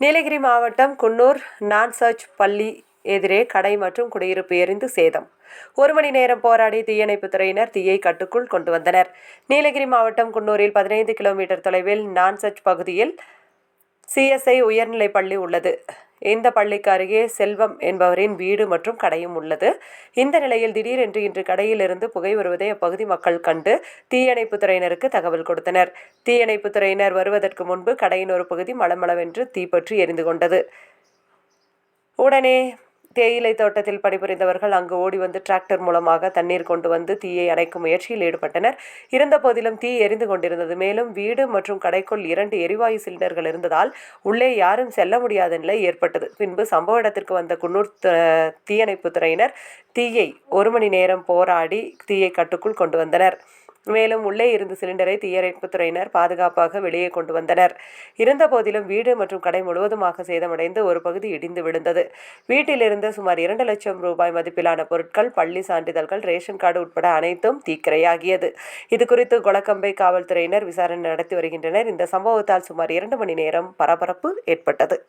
நீலகிரி மாவட்டம் குன்னூர் நான் சர்ச் பள்ளி எதிரே கடை மற்றும் குடியிருப்பு எரிந்து சேதம். ஒரு மணி நேரம் போராடி தீயணைப்புத் துறையினர் தீயை கட்டுக்குள் கொண்டு வந்தனர். நீலகிரி மாவட்டம் குன்னூரில் பதினைந்து கிலோமீட்டர் தொலைவில் நான் பகுதியில் சிஎஸ்ஐ உயர்நிலைப் பள்ளி உள்ளது. இந்த பள்ளிக்கு அருகே செல்வம் என்பவரின் வீடு மற்றும் கடையும் உள்ளது. இந்த நிலையில் திடீரென்று இன்று கடையிலிருந்து புகை வருவதை அப்பகுதி மக்கள் கண்டு தீயணைப்புத் துறையினருக்கு தகவல் கொடுத்தனர். தீயணைப்புத் துறையினர் வருவதற்கு முன்பு கடையின் ஒரு பகுதி மளமளவென்று தீப்பற்றி எரிந்து கொண்டது. உடனே தேயிலை தோட்டத்தில் பணிபுரிந்தவர்கள் அங்கு ஓடி வந்து டிராக்டர் மூலமாக தண்ணீர் கொண்டு வந்து தீயை அணைக்கும் முயற்சியில் ஈடுபட்டனர். இருந்த போதிலும் தீ எரிந்து கொண்டிருந்தது. மேலும் வீடு மற்றும் கடைக்குள் இரண்டு எரிவாயு சிலிண்டர்கள் இருந்ததால் உள்ளே யாரும் செல்ல முடியாத நிலை ஏற்பட்டது. பின்பு சம்பவ இடத்திற்கு வந்த குன்னூர் தீயணைப்பு துறையினர் தீயை ஒரு மணி நேரம் போராடி தீயை கட்டுக்குள் கொண்டு வந்தனர். மேலும் உள்ளே இருந்த சிலிண்டரை தீயணைப்புத்துறையினர் பாதுகாப்பாக வெளியே கொண்டு வந்தனர். இருந்தபோதிலும் வீடு மற்றும் கடை முழுவதுமாக சேதமடைந்து ஒரு பகுதி இடிந்து விழுந்தது. வீட்டிலிருந்து சுமார் இரண்டு லட்சம் ரூபாய் மதிப்பிலான பொருட்கள் பள்ளி சான்றிதழ்கள் ரேஷன் கார்டு உட்பட அனைத்தும் தீக்கிரையாகியது. இது குறித்து காவல்துறையினர் விசாரணை நடத்தி வருகின்றனர். இந்த சம்பவத்தால் சுமார் இரண்டு மணி நேரம் பரபரப்பு ஏற்பட்டது.